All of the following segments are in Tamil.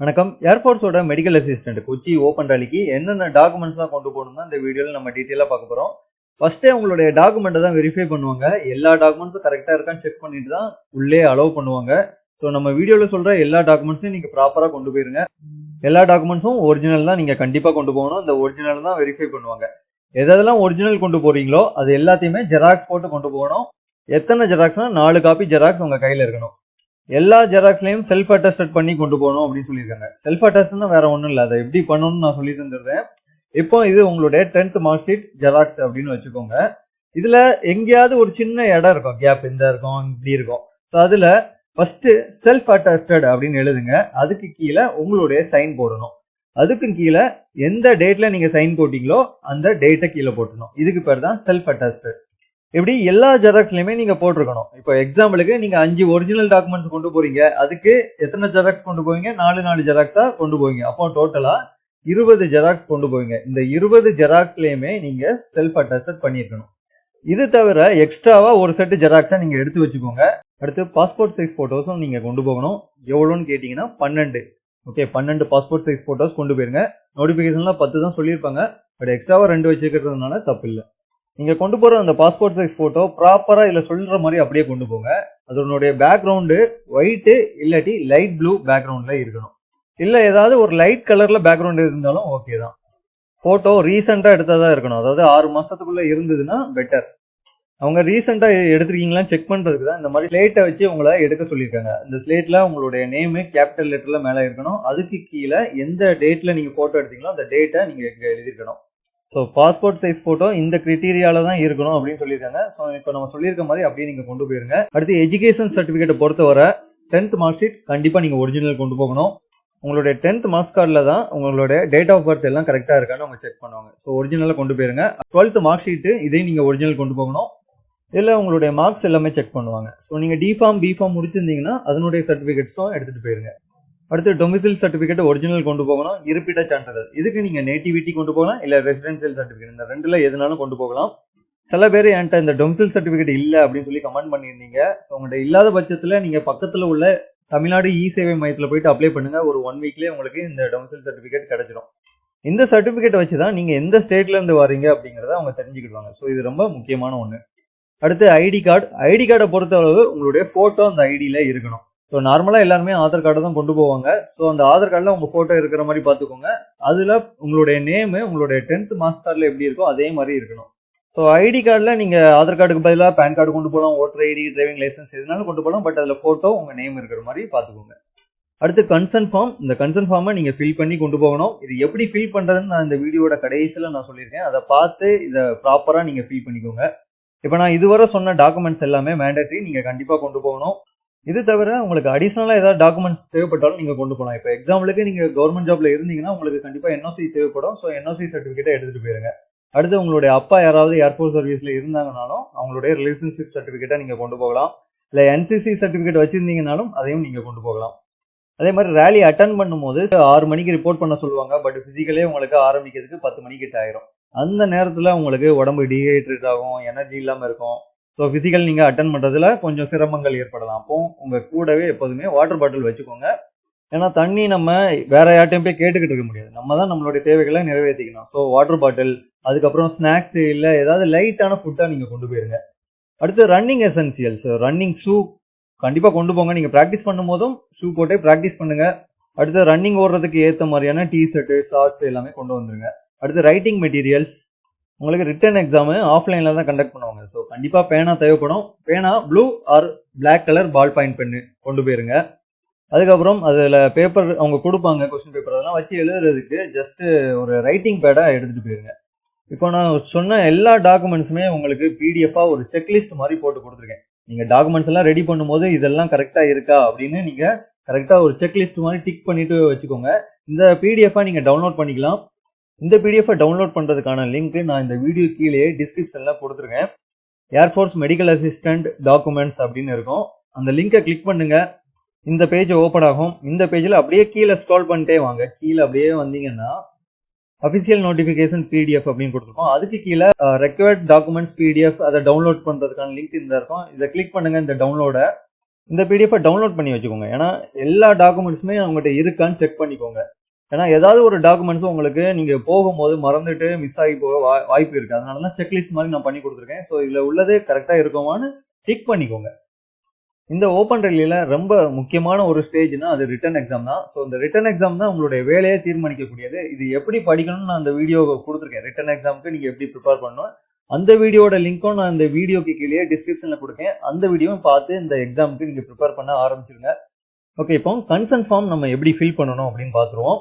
வணக்கம். ஏர்ஃபோர்ஸோட மெடிக்கல் அசிஸ்டன்ட் கொச்சி ஓப்பன் ராலிக்கு என்னென்ன டாக்குமெண்ட்ஸ்லாம் கொண்டு போகணும்னா இந்த வீடியோவில் நம்ம டீட்டெயிலாக பார்க்க போகிறோம் ஃபர்ஸ்டே உங்களுடைய டாக்குமெண்ட்டை தான் வெரிஃபை பண்ணுவாங்க. எல்லா டாக்குமெண்ட்ஸும் கரெக்டாக இருக்கான்னு செக் பண்ணிட்டு தான் உள்ளே அலோவ் பண்ணுவாங்க. ஸோ நம்ம வீடியோவில் சொல்கிற எல்லா டாக்குமெண்ட்ஸையும் நீங்கள் ப்ராப்பராக கொண்டு போயிருங்க. எல்லா டாக்குமெண்ட்ஸும் ஒரிஜினல் தான் நீங்கள் கண்டிப்பாக கொண்டு போகணும். இந்த ஒரிஜினல் தான் வெரிஃபை பண்ணுவாங்க. எதெல்லாம் ஒரிஜினல் கொண்டு போகிறீங்களோ அது எல்லாத்தையுமே ஜெராக்ஸ் போட்டு கொண்டு போகணும். எத்தனை ஜெராக்ஸ்னால் நாலு காப்பி ஜெராக்ஸ் உங்கள் கையில் இருக்கணும். எல்லா ஜெராக்ஸ்லையும் செல்ஃப் அட்டஸ்டட் பண்ணி கொண்டு போகணும் அப்படின்னு சொல்லியிருக்காங்க. செல்ஃப் அட்டஸ்ட்னா வேற ஒன்றும் இல்லை. அதை எப்படி பண்ணணும்னு நான் சொல்லி தந்துடுறேன் இப்போ இது உங்களுடைய டென்த் மார்க் ஷீட் ஜெராக்ஸ் அப்படின்னு வச்சுக்கோங்க. இதுல எங்கேயாவது ஒரு சின்ன இடம் இருக்கும். கேப் இந்த இருக்கும் இப்படி இருக்கும். ஸோ அதுல ஃபர்ஸ்ட் செல்ஃப் அட்டஸ்டட் அப்படின்னு எழுதுங்க. அதுக்கு கீழே உங்களுடைய சைன் போடணும். அதுக்கு கீழே எந்த டேட்ல நீங்க சைன் போட்டீங்களோ அந்த டேட்டை கீழே போட்டணும். இதுக்கு பேர் தான் செல்ஃப் அட்டஸ்டட் இப்படி எல்லா ஜெராக்ஸ்லையுமே நீங்க போட்டிருக்கணும். இப்போ எக்ஸாம்பிளுக்கு நீங்க அஞ்சு ஒரிஜினல் டாக்குமெண்ட்ஸ் கொண்டு போறீங்க. அதுக்கு எத்தனை ஜெராக்ஸ் கொண்டு போவீங்க? நாலு நாலு ஜெராக்ஸா கொண்டு போவீங்க. அப்போ டோட்டலா இருபது ஜெராக்ஸ் கொண்டு போவீங்க. இந்த இருபது ஜெராக்ஸ்லயுமே நீங்க செல்ஃப் அட்டஸ்டட் பண்ணியிருக்கணும். இது தவிர எக்ஸ்ட்ராவா ஒரு செட்டு ஜெராக்ஸா நீங்க எடுத்து வச்சுக்கோங்க. அடுத்து பாஸ்போர்ட் சைஸ் போட்டோஸும் நீங்க கொண்டு போகணும். எவ்வளோன்னு கேட்டீங்கன்னா பன்னெண்டு. ஓகே பன்னெண்டு பாஸ்போர்ட் சைஸ் போட்டோஸ் கொண்டு போயிருங்க. நோட்டிபிகேஷன்லாம் பத்து தான் சொல்லியிருப்பாங்க. பட் எக்ஸ்ட்ராவா ரெண்டு வச்சிருக்கிறதுனால தப்பு இல்லை நீங்க கொண்டு போற அந்த பாஸ்போர்ட் சைஸ் போட்டோ ப்ராப்பரா இதுல சொல்ற மாதிரி அப்படியே கொண்டு போங்க. அதனுடைய பேக்ரவுண்டு ஒயிட்டு இல்லாட்டி லைட் ப்ளூ பேக்ரவுண்ட்ல இருக்கணும். இல்ல ஏதாவது ஒரு லைட் கலர்ல பேக்ரவுண்ட் இருந்தாலும் ஓகே தான். போட்டோ ரீசெண்டா எடுத்ததா இருக்கணும். அதாவது ஆறு மாசத்துக்குள்ள இருந்ததுன்னா பெட்டர் அவங்க ரீசெண்டா எடுத்திருக்கீங்களான்னு செக் பண்றதுக்கு தான் இந்த மாதிரி ஸ்லேட்டை வச்சு உங்களை எடுக்க சொல்லியிருக்காங்க. இந்த ஸ்லேட்ல உங்களுடைய நேமு கேபிட்டல் லெட்டர்ல மேல இருக்கணும். அதுக்கு கீழே எந்த டேட்ல நீங்க போட்டோ எடுத்தீங்களோ அந்த டேட்டை நீங்க எழுதியிருக்கணும். ஸோ பாஸ்போர்ட் சைஸ் போட்டோ இந்த கிரிட்டீரியால தான் இருக்கணும் அப்படின்னு சொல்லியிருக்காங்க. ஸோ இப்போ நம்ம சொல்லியிருக்க மாதிரி அப்படியே நீங்கள் கொண்டு போயிருங்க. அடுத்து எஜுகேஷன் சர்டிஃபிகேட்டை பொறுத்தவரை டென்த் மார்க் ஷீட் கண்டிப்பாக நீங்கள் ஒரிஜினல் கொண்டு போகணும். உங்களுடைய டென்த் மார்க்ஸ் கார்டில் தான் உங்களுடைய டேட் ஆஃப் பர்த் எல்லாம் கரெக்டாக இருக்கான்னு அவங்க செக் பண்ணுவாங்க. ஸோ ஒரிஜினலாக கொண்டு போயிருங்க. டுவெல்த் மார்க் ஷீட்டு இதையும் நீங்கள் ஒரிஜினல் கொண்டு போகணும். இதில் உங்களுடைய மார்க்ஸ் எல்லாமே செக் பண்ணுவாங்க. ஸோ நீங்கள் டிஃபார்ம் பிஃபார்ம் முடிச்சிருந்தீங்கன்னா அதனுடைய சர்டிஃபிகேட்ஸும் எடுத்துகிட்டு போயிருங்க. அடுத்து டொமிசில் சர்டிஃபிகேட் ஒரிஜினல் கொண்டு போகணும். இருப்பிட சான்றிதழ். இதுக்கு நீங்கள் நேட்டிவிட்டி கொண்டு போகலாம் இல்லை ரெசிடென்சியல் சர்டிஃபிகேட் இந்த ரெண்டுல எதுனாலும் கொண்டு போகலாம். சில பேர் என்கிட்ட இந்த டொமிசில் சர்டிஃபிகேட் இல்லை அப்படின்னு சொல்லி கமெண்ட் பண்ணியிருந்தீங்க. உங்கள்கிட்ட இல்லாத பட்சத்தில் நீங்கள் பக்கத்தில் உள்ள தமிழ்நாடு இ சேவை மையத்தில் போயிட்டு அப்ளை பண்ணுங்க. ஒரு ஒன் வீக்லேயே உங்களுக்கு இந்த டொமிசில் சர்டிஃபிகேட் கிடைச்சிடும். இந்த சர்டிஃபிகேட் வச்சு தான் நீங்கள் எந்த ஸ்டேட்ல இருந்து வரீங்க அப்படிங்கிறத அவங்க தெரிஞ்சுக்கிடுவாங்க. ஸோ இது ரொம்ப முக்கியமான ஒன்று அடுத்து ஐடி கார்டு. ஐடி கார்டை பொறுத்தளவு உங்களுடைய ஃபோட்டோ அந்த ஐடியில் இருக்கணும். ஸோ நார்மலாக எல்லாருமே ஆதார் கார்டை தான் கொண்டு போவாங்க. ஸோ அந்த ஆதார் கார்டில் உங்கள் ஃபோட்டோ இருக்கிற மாதிரி பார்த்துக்கோங்க. அதில் உங்களுடைய நேமு உங்களுடைய டென்த் மார்க்ஸ் கார்டில் எப்படி இருக்கோ அதே மாதிரி இருக்கணும். ஸோ ஐடி கார்டில் நீங்கள் ஆதார் கார்டுக்கு பதிலாக பேன் கார்டு கொண்டு போகலாம் ஓட்டர் ஐடி டிரைவிங் லைசன்ஸ் எதுனாலும் கொண்டு போகலாம் பட் அதில் ஃபோட்டோ உங்கள் நேம் இருக்கிற மாதிரி பார்த்துக்கோங்க. அடுத்து கன்சர்ன் ஃபார்ம் இந்த கன்சர்ன் ஃபார்மை நீங்கள் ஃபில் பண்ணி கொண்டு போகணும். இது எப்படி ஃபில் பண்ணுறதுன்னு நான் இந்த வீடியோட கடைசியில் நான் சொல்லியிருக்கேன். அதை பார்த்து இதை ப்ராப்பராக நீங்கள் ஃபில் பண்ணிக்கோங்க. இப்போ நான் இதுவரை சொன்ன டாக்குமெண்ட்ஸ் எல்லாமே மேண்டட்ரி நீங்கள் கண்டிப்பாக கொண்டு போகணும். இது தவிர உங்களுக்கு அடிஷனலாக ஏதாவது டாக்குமெண்ட்ஸ் தேவைப்பட்டாலும் நீங்கள் கொண்டு போகலாம் இப்போ எக்ஸாம்பிளுக்கு நீங்கள் கவர்மெண்ட் ஜாப்ல இருந்தீங்கன்னா உங்களுக்கு கண்டிப்பாக என்ஓசி தேவைப்படும். ஸோ என்ஓசி சர்டிஃபிகேட்டை எடுத்துகிட்டு போயிருங்க. அடுத்து உங்களுடைய அப்பா யாராவது ஏர்ஃபோர்ஸ் சர்வீஸில் இருந்தாங்கனாலும் அவங்களுடைய ரிலேஷன்ஷிப் சர்டிஃபிகேட்டை நீங்கள் கொண்டு போகலாம். இல்லை என்சிசி சர்டிஃபிகேட் வச்சுருந்தீங்கனாலும் அதையும் நீங்கள் கொண்டு போகலாம். அதே மாதிரி ரேலி அட்டன் பண்ணும்போது ஆறு மணிக்கு ரிப்போர்ட் பண்ண சொல்லுவாங்க. பட் ஃபிசிக்கலே உங்களுக்கு ஆரம்பிக்கிறதுக்கு பத்து மணிக்கு ஆயிரும். அந்த நேரத்தில் உங்களுக்கு உடம்பு டீஹைட்ரேட் ஆகும் எனர்ஜி இல்லாமல் இருக்கும். ஸோ ஃபிசிக்கல் நீங்கள் அட்டன் பண்ணுறதுல கொஞ்சம் சிரமங்கள் ஏற்படலாம். அப்போ உங்கள் கூடவே எப்போதுமே வாட்டர் பாட்டில் வச்சுக்கோங்க. ஏன்னா தண்ணி நம்ம வேற யார்ட்டையும் போய் கேட்டுக்கிட்டு இருக்க முடியாது. நம்ம தான் நம்மளுடைய தேவைகளை நிறைவேற்றிக்கணும் ஸோ வாட்டர் பாட்டில் அதுக்கப்புறம் ஸ்நாக்ஸ் இல்லை ஏதாவது லைட்டான ஃபுட்டாக நீங்கள் கொண்டு போயிருங்க. அடுத்து ரன்னிங் எசென்சியல்ஸ் ரன்னிங் ஷூ கண்டிப்பாக கொண்டு போங்க. நீங்கள் ப்ராக்டிஸ் பண்ணும்போதும் ஷூ போட்டே ப்ராக்டிஸ் பண்ணுங்க. அடுத்து ரன்னிங் ஓடுறதுக்கு ஏற்ற மாதிரியான டி ஷர்ட்டு ஷார்ட்ஸ் எல்லாமே கொண்டு வந்துருங்க. அடுத்து ரைட்டிங் மெட்டீரியல்ஸ் உங்களுக்கு ரிட்டன் எக்ஸாமு ஆஃப்லைனில் தான் கண்டக்ட் பண்ணுவாங்க. ஸோ கண்டிப்பாக பேனா தேவைப்படும். பேனா blue or black colour ballpoint pen கொண்டு போயிருங்க. அதுக்கப்புறம் அதில் பேப்பர் அவங்க கொடுப்பாங்க கொஸ்டின் பேப்பர் அதெல்லாம் வச்சு எழுதுறதுக்கு ஜஸ்ட்டு ஒரு ரைட்டிங் பேடை எடுத்துகிட்டு போயிருங்க. இப்போ நான் சொன்ன எல்லா டாக்குமெண்ட்ஸுமே உங்களுக்கு பிடிஎஃபாக ஒரு செக்லிஸ்ட் மாதிரி போட்டு கொடுத்துருக்கேன். நீங்கள் டாக்குமெண்ட்ஸ் எல்லாம் ரெடி பண்ணும்போது இதெல்லாம் கரெக்டாக இருக்கா அப்படின்னு நீங்கள் கரெக்டாக ஒரு செக்லிஸ்ட் மாதிரி டிக் பண்ணிட்டு வச்சுக்கோங்க. இந்த பிடிஎஃபாக நீங்கள் டவுன்லோட் பண்ணிக்கலாம். இந்த பிடிஎஃபை டவுன்லோட் பண்ணுறதுக்கான லிங்க் நான் இந்த வீடியோ கீழே டிஸ்கிரிப்ஷனில் கொடுத்துருக்கேன். ஏர்ஃபோர்ஸ் மெடிக்கல் அசிஸ்டன்ட் டாக்குமெண்ட்ஸ் அப்படின்னு இருக்கும். அந்த லிங்கை கிளிக் பண்ணுங்க. இந்த பேஜ் ஓப்பன் ஆகும். இந்த பேஜில் அப்படியே கீழே ஸ்க்ரால் பண்ணிட்டே வாங்க. கீழே அப்படியே வந்தீங்கன்னா அஃபிஷியல் நோட்டிஃபிகேஷன் பிடிஎஃப் அப்படின்னு கொடுத்துருக்கோம். அதுக்கு கீழே ரெக்வயர்ட் டாக்குமெண்ட்ஸ் பிடிஎஃப் அதை டவுன்லோட் பண்ணுறதுக்கான லிங்க் இந்த இருக்கும். இதை கிளிக் பண்ணுங்க இந்த டவுன்லோட இந்த பிடிஎஃப் டவுன்லோட் பண்ணி வச்சுக்கோங்க. ஏன்னா எல்லா டாக்குமெண்ட்ஸுமே உங்கள்கிட்ட இருக்கான்னு செக் பண்ணிக்கோங்க. ஏன்னா ஏதாவது ஒரு டாக்குமெண்ட்ஸும் உங்களுக்கு நீங்க போகும்போது மறந்துட்டு மிஸ் ஆகி போக வா- வாய்ப்பு இருக்கு. அதனால தான் செக்லிஸ்ட் மாதிரி நான் பண்ணி கொடுத்துருக்கேன். ஸோ இதுல உள்ளதே கரெக்டா இருக்குமான்னு செக் பண்ணிக்கோங்க. இந்த ஓப்பன் ரயிலில் ரொம்ப முக்கியமான ஒரு ஸ்டேஜ்னா அது ரிட்டன் எக்ஸாம் தான். ஸோ இந்த ரிட்டன் எக்ஸாம் தான் உங்களுடைய வேலையை தீர்மானிக்கக்கூடியது. இது எப்படி படிக்கணும்னு நான் அந்த வீடியோ கொடுத்துருக்கேன். ரிட்டன் எக்ஸாமுக்கு நீங்கள் எப்படி ப்ரிப்பேர் பண்ணணும். அந்த வீடியோட லிங்க்கும் நான் இந்த வீடியோக்கு கீழே டிஸ்கிரிப்ஷனில் கொடுக்கேன். அந்த வீடியோவும் பார்த்து இந்த எக்ஸாமுக்கு நீங்கள் ப்ரிப்பேர் பண்ண ஆரம்பிச்சிருங்க. ஓகே இப்போ கன்சர்ன் ஃபார்ம் நம்ம எப்படி ஃபில் பண்ணணும் அப்படின்னு பார்த்துருவோம்.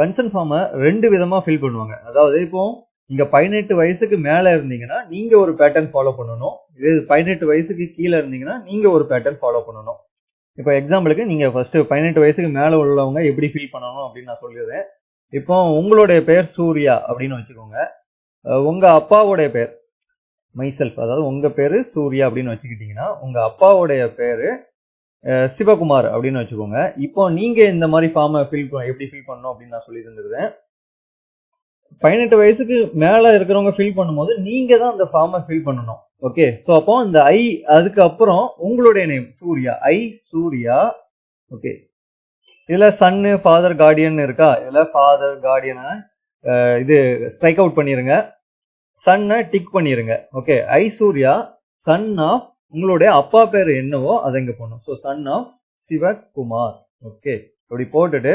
கன்சர்ன் ஃபார்மை ரெண்டு விதமாக ஃபில் பண்ணுவாங்க. அதாவது இப்போ நீங்கள் பதினெட்டு வயசுக்கு மேலே இருந்தீங்கன்னா நீங்கள் ஒரு பேட்டர்ன் ஃபாலோ பண்ணணும். இது பதினெட்டு வயசுக்கு கீழே இருந்தீங்கன்னா நீங்கள் ஒரு பேட்டர்ன் ஃபாலோ பண்ணணும். இப்போ எக்ஸாம்பிளுக்கு நீங்கள் ஃபஸ்ட்டு பதினெட்டு வயசுக்கு மேலே உள்ளவங்க எப்படி ஃபீல் பண்ணணும் அப்படின்னு நான் சொல்லிடுறேன். இப்போ உங்களுடைய பேர் சூர்யா அப்படின்னு வச்சுக்கோங்க. உங்கள் அப்பாவுடைய பேர் மைசெல்ஃப் அதாவது உங்கள் பேர் சூர்யா அப்படின்னு வச்சுக்கிட்டிங்கன்னா உங்கள் அப்பாவுடைய பேர் சிவகுமார் அப்படின்னு வச்சுக்கோங்க. இப்போ நீங்க இந்த மாதிரி ஃபார்மை ஃபில் எப்படி ஃபில் பண்ணணும் அப்படின்னு நான் சொல்லி தந்துருந்தேன் பதினெட்டு வயசுக்கு மேல இருக்கிறவங்க ஃபில் பண்ணும்போது நீங்க தான் அந்த ஃபார்மை ஃபில் பண்ணணும். ஓகே ஸோ அப்போ இந்த ஐ அதுக்கு அப்புறம் உங்களுடைய name Surya. I Surya. Okay இதுல சன்னு ஃபாதர் கார்டியன் இருக்கா? இதுல ஃபாதர் கார்டியனை இது ஸ்ட்ரைக் அவுட் பண்ணிருங்க. சன்னை டிக் பண்ணிருங்க. Okay I Surya son of உங்களுடைய அப்பா பேர் என்னவோ அதை இங்க போடணும். So son of Sivakumar. Okay அப்படி போட்டுட்டு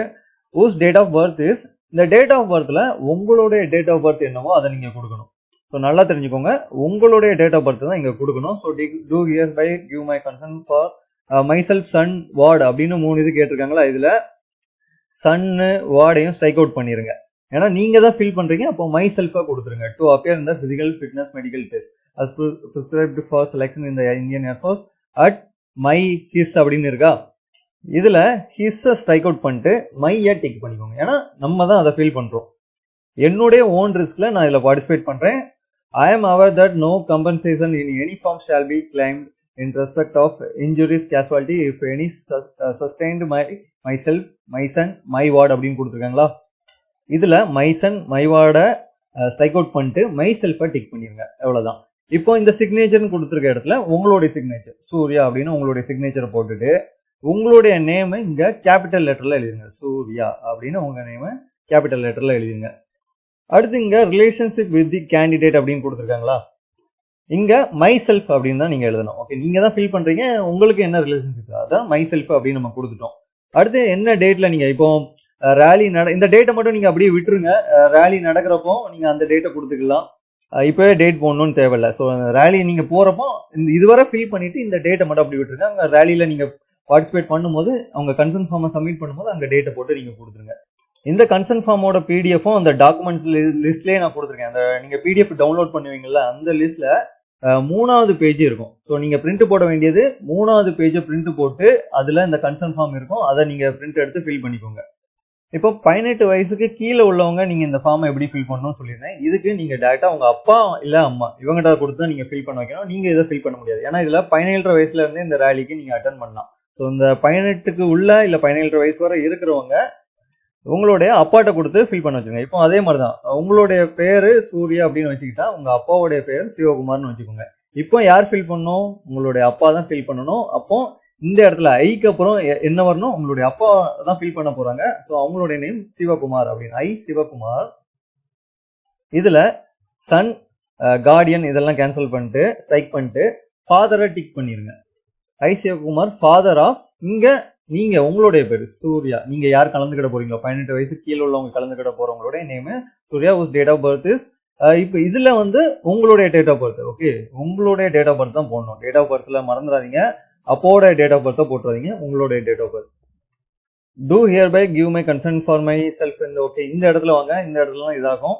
whose date of birth is இந்த டேட் ஆஃப் பர்த்ல உங்களுடைய டேட் ஆஃப் பர்த் என்னவோ அதை நீங்க கொடுக்கணும். ஸோ நல்லா தெரிஞ்சுக்கோங்க. உங்களுடைய டேட் ஆஃப் பர்த் தான் இங்க கொடுக்கணும். So do hereby give my concern for myself son ward அப்படின்னு மூணு இது கேட்டிருக்காங்களா? இதுல சன்னு வார்டையும் ஸ்ட்ரைக் அவுட் பண்ணிருங்க. ஏன்னா நீங்க தான் ஃபில் பண்றீங்க அப்போ மை செல்ஃபா கொடுத்துருங்க டு அப்பியர் இந்த physical fitness medical test as prescribed for selection in the Indian Air Force at my his அப்படின்னு இருக்கா? இதில் ஹிஸ்ஸை ஸ்ட்ரைக் அவுட் பண்ணிட்டு மையை டிக் பண்ணிக்கோங்க. ஏன்னா நம்ம தான் அதை ஃபீல் பண்ணுறோம் என்னுடைய ஓன் ரிஸ்கில் நான் இதில் பார்ட்டிசிபேட் பண்ணுறேன் I am aware that no compensation in any form shall be claim in respect of injuries casualty if any sustained my myself my son my ward அப்படின்னு கொடுத்துருக்காங்களா? இதில் மை சன் மை வார்டை ஸ்ட்ரைக் அவுட் uh, பண்ணிட்டு மை செல்ஃபை டிக் பண்ணிடுங்க எவ்வளோதான் இப்போ இந்த சிக்னேச்சர்னு கொடுத்துருக்க இடத்துல உங்களுடைய சிக்னேச்சர் சூர்யா அப்படின்னு உங்களுடைய சிக்னேச்சரை போட்டுட்டு உங்களுடைய நேமை இங்க கேபிட்டல் லெட்டர்ல எழுதிருங்க. சூர்யா அப்படின்னு உங்க நேமை கேபிட்டல் லெட்டர்ல எழுதிருங்க. அடுத்து இங்க ரிலேஷன்ஷிப் வித் தி கேண்டிடேட் அப்படின்னு கொடுத்துருக்காங்களா? இங்க மை செல்ஃப் அப்படின்னு தான் நீங்க எழுதணும். ஓகே நீங்க தான் ஃபில் பண்றீங்க. உங்களுக்கு என்ன ரிலேஷன்ஷிப் அதான் மை செல்ஃப் அப்படின்னு நம்ம கொடுத்துட்டோம். அடுத்து என்ன டேட்ல நீங்க இப்போ ரேலி நட இந்த டேட்டை மட்டும் நீங்க அப்படியே விட்டுருங்க. ரேலி நடக்கிறப்போ நீங்க அந்த டேட்டை கொடுத்துக்கலாம். இப்போவே டேட் போடணும்னு தேவையில்ல. ஸோ ரேலி நீங்கள் போகிறப்போ இந்த இதுவரை ஃபில் பண்ணிவிட்டு இந்த டேட்டை மட்டும் அப்படி விட்டுருங்க. அங்கே ரேலியில் நீங்கள் பார்ட்டிசிபேட் பண்ணும்போது அவங்க கன்சர்ன் ஃபார்மை சப்மிட் பண்ணும்போது அங்கே டேட்டை போட்டு நீங்கள் கொடுத்துருங்க. இந்த கன்சர்ன் ஃபார்மோட பிடிஎஃபும் அந்த டாக்குமெண்ட் லிஸ்ட்லேயே நான் கொடுத்துருக்கேன். அந்த நீங்கள் பிடிஎஃப் டவுன்லோட் பண்ணுவீங்கள்ல அந்த லிஸ்ட்டில் மூணாவது பேஜ் இருக்கும். ஸோ நீங்கள் பிரிண்ட் போட வேண்டியது மூணாவது பேஜை பிரிண்ட் போட்டு அதில் இந்த கன்சர்ன் ஃபார்ம் இருக்கும். அதை நீங்கள் பிரிண்ட் எடுத்து ஃபில் பண்ணிக்கோங்க. இப்போ பதினெட்டு வயசுக்கு கீழே உள்ளவங்க நீங்க இந்த ஃபார்மை எப்படி ஃபில் பண்ணணும்னு சொல்லியிருந்தேன். இதுக்கு நீங்க டேரக்டா உங்க அப்பா இல்ல அம்மா இவங்ககிட்ட கொடுத்து தான் நீங்க ஃபில் பண்ண வைக்கணும். நீங்க இதை ஃபில் பண்ண முடியாது. ஏன்னா இதுல பதினேழு வயசுல இருந்து இந்த ரேலிக்கு நீங்க அட்டன் பண்ணலாம். ஸோ இந்த பதினெட்டுக்கு உள்ள இல்ல பதினேழு வயசு வரை இருக்கிறவங்க உங்களுடைய அப்பாட்ட கொடுத்து ஃபில் பண்ண வச்சுங்க இப்போ அதே மாதிரி தான் உங்களுடைய பேரு சூர்யா அப்படின்னு வச்சுக்கிட்டா உங்க அப்பாவுடைய பேர் சிவகுமார்னு வச்சுக்கோங்க. இப்போ யார் ஃபில் பண்ணும் உங்களுடைய அப்பா தான் ஃபில் பண்ணணும். அப்போ இந்த இடத்துல ஐக்கு அப்புறம் எ- என்ன வரணும்? உங்களுடைய அப்பா தான் ஃபில் பண்ண போறாங்க. ஸோ அவங்களுடைய நேம் சிவகுமார் அப்படின்னு. ஐ சிவகுமார். இதுல சன் கார்டியன் இதெல்லாம் கேன்சல் பண்ணிட்டு ஸ்ட்ரைக் பண்ணிட்டு ஃபாதரை டிக் பண்ணிருங்க. ஐ சிவகுமார் ஃபாதர் ஆஃப் இங்க நீங்க உங்களுடைய பேர் சூர்யா. நீங்க யார் கலந்துக்கிட போறீங்களோ பதினெட்டு வயசு கீழே உள்ளவங்க கலந்துக்கிட போறவங்களுடைய name Surya was date of birth is இப்போ இதுல வந்து உங்களுடைய டேட் ஆஃப் பர்த் ஓகே உங்களுடைய டேட் ஆஃப் பர்த் தான் போடணும். டேட் ஆஃப் பர்த்ல மறந்துடாதீங்க. அப்போட டேட் ஆஃப் பர்த்தை போட்டுறாதீங்க உங்களுடைய date of birth do hereby give my concern for myself இந்த ஓகே இந்த இடத்துல வாங்க இந்த இடத்துலலாம் இதாகும்.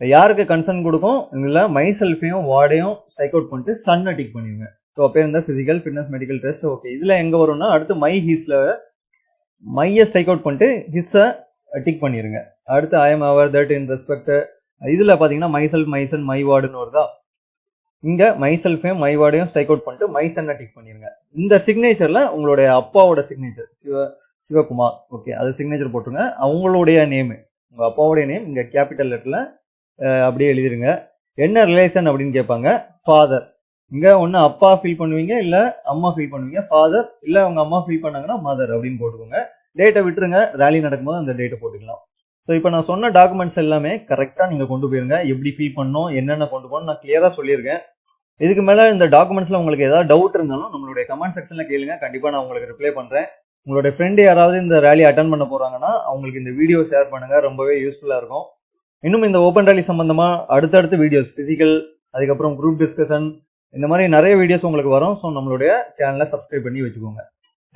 யாருக்கு கன்சர்ன் கொடுக்கும்? இதுல மை செல்ஃபையும் வார்டையும் சைக் அவுட் பண்ணிட்டு சன்னை டிக் பண்ணிடுங்க. ஸோ அப்போ இருந்தால் physical fitness medical test okay இதில் எங்கே வரும்னா அடுத்து மை ஹீஸில் மையை ஸ்டைக் அவுட் பண்ணிட்டு ஹிஸ்ஸை டிக் பண்ணிடுங்க. அடுத்து I am aware that in respect இதில் பார்த்தீங்கன்னா myself my son my வார்டுன்னு வருதா? இங்க மை செல்ஃபையும் மை வார்டையும் ஸ்ட்ரைக் அவுட் பண்ணிட்டு மை சன்னை டிக் பண்ணிருங்க. இந்த சிக்னேச்சர்ல உங்களுடைய அப்பாவோட சிக்னேச்சர் சிவ சிவகுமார். ஓகே அது சிக்னேச்சர் போட்டுருங்க. அவங்களுடைய நேம் உங்க அப்பாவுடைய நேம் இங்க கேபிட்டல் லெட்டர்ல அப்படியே எழுதிருங்க. என்ன ரிலேஷன் அப்படின்னு கேட்பாங்க? ஃபாதர் இங்க ஒன்று அப்பா ஃபீல் பண்ணுவீங்க இல்ல அம்மா ஃபீல் பண்ணுவீங்க? ஃபாதர் இல்ல உங்க அம்மா ஃபீல் பண்ணாங்கன்னா மதர் அப்படின்னு போட்டுக்கோங்க. டேட்டை விட்டுருங்க. ரேலி நடக்கும்போது அந்த டேட்டை போட்டுக்கலாம். ஸோ இப்போ நான் சொன்ன டாக்குமெண்ட்ஸ் எல்லாமே கரெக்டாக நீங்கள் கொண்டு போயிருங்க. எப்படி ஃபீல் பண்ணணும் என்னென்ன கொண்டு போகணும் நான் கிளியராக சொல்லியிருக்கேன். இதுக்கு மேலே இந்த டாக்குமெண்ட்ஸில் உங்களுக்கு ஏதாவது டவுட் இருந்தாலும் நம்மளுடைய கமெண்ட் செக்ஷனில் கேளுங்க. கண்டிப்பாக நான் உங்களுக்கு ரிப்ளை பண்ணுறேன் உங்களுடைய ஃப்ரெண்டு யாராவது இந்த ரேலி அட்டன் பண்ண போகிறாங்கன்னா அவங்களுக்கு இந்த வீடியோ ஷேர் பண்ணுங்க. ரொம்பவே யூஸ்ஃபுல்லாக இருக்கும். இன்னும் இந்த ஓப்பன் ரேலி சம்மந்தமாக அடுத்தடுத்த வீடியோஸ் ஃபிசிக்கல் அதுக்கப்புறம் குரூப் டிஸ்கஷன் இந்த மாதிரி நிறைய வீடியோஸ் உங்களுக்கு வரும். ஸோ நம்மளுடைய சேனலை சப்ஸ்கிரைப் பண்ணி வச்சுக்கோங்க.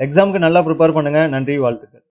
எக்ஸாமுக்கு நல்லா ப்ரிப்பேர் பண்ணுங்கள் நன்றி வாழ்த்துக்கள்.